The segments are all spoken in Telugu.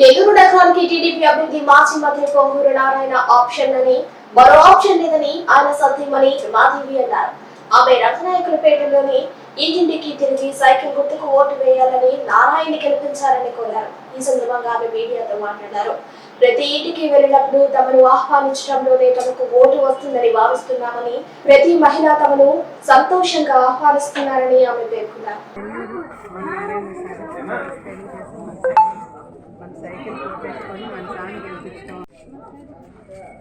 నెల్లూరు నగరానికి టీడీపీ అభివృద్ధి మాజీ మంత్రి పొంగూరు నారాయణ ఆప్షన్ అని మరో ఆప్షన్ లేదని ఆయన సత్యమని రమాదేవి అన్నారు. ఆమె రఘునాయకులపేటలోని ఇంటింటికి తిరిగి సైకిల్ గుర్తుకు ఓటు వేయాలని నారాయణ గెలిపించాలని కోరారు. ఈ సందర్భంగా ఆమె మీడియాతో మాట్లాడారు. ప్రతి ఇంటికి వెళ్ళినప్పుడు తమను ఆహ్వానించడంలోనే తమకు ఓటు వస్తుందని భావిస్తున్నామని ప్రతి మహిళ తమను సంతోషంగా ఆహ్వానిస్తున్నారని ఆమె పేర్కొన్నారు.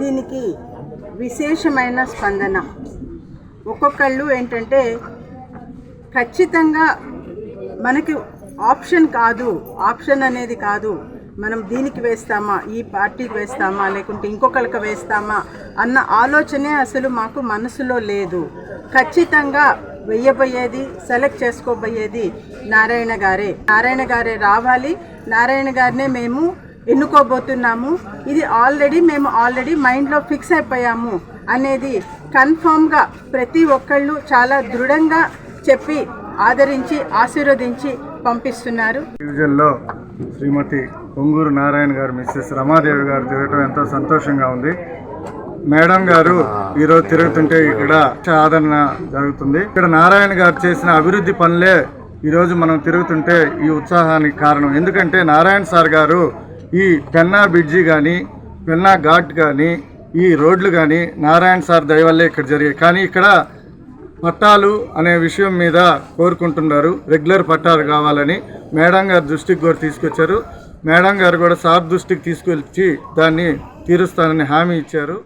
దీనికి విశేషమైన స్పందన. ఒక్కొక్కళ్ళు ఏంటంటే ఖచ్చితంగా మనకి ఆప్షన్ కాదు ఆప్షన్ అనేది కాదు మనం దీనికి వేస్తామా ఈ పార్టీకి వేస్తామా లేకుంటే ఇంకొకరికి వేస్తామా అన్న ఆలోచనే అసలు మాకు మనసులో లేదు. ఖచ్చితంగా వెయ్యబోయేది సెలెక్ట్ చేసుకోబోయేది నారాయణ గారే. నారాయణ గారే రావాలి నారాయణ గారినే మేము ఎన్నుకోబోతున్నాము. ఇది ఆల్రెడీ మేము ఆల్రెడీ మైండ్లో ఫిక్స్ అయిపోయాము అనేది కన్ఫామ్గా ప్రతి ఒక్కళ్ళు చాలా దృఢంగా చెప్పి ఆదరించి ఆశీర్వదించి పంపిస్తున్నారు. డివిజన్లో శ్రీమతి పొంగూరు నారాయణ గారు మిస్సెస్ రమాదేవి గారు తిరగటం ఎంతో సంతోషంగా ఉంది. మేడం గారు ఈరోజు తిరుగుతుంటే ఇక్కడ ఆదరణ జరుగుతుంది. ఇక్కడ నారాయణ గారు చేసిన అభివృద్ధి పనులే ఈరోజు మనం తిరుగుతుంటే ఈ ఉత్సాహానికి కారణం. ఎందుకంటే నారాయణ సార్ గారు ఈ పెన్నా బ్రిడ్జి కానీ పెన్నా ఘాట్ కానీ ఈ రోడ్లు కానీ నారాయణ సార్ దయవల్లే ఇక్కడ జరిగాయి. కానీ ఇక్కడ పట్టాలు అనే విషయం మీద కోరుకుంటున్నారు. రెగ్యులర్ పట్టాలు కావాలని మేడం గారి దృష్టికి కూడా తీసుకొచ్చారు. మేడం గారు కూడా సార్ దృష్టికి తీసుకొచ్చి దాన్ని తీరుస్తానని హామీ ఇచ్చారు.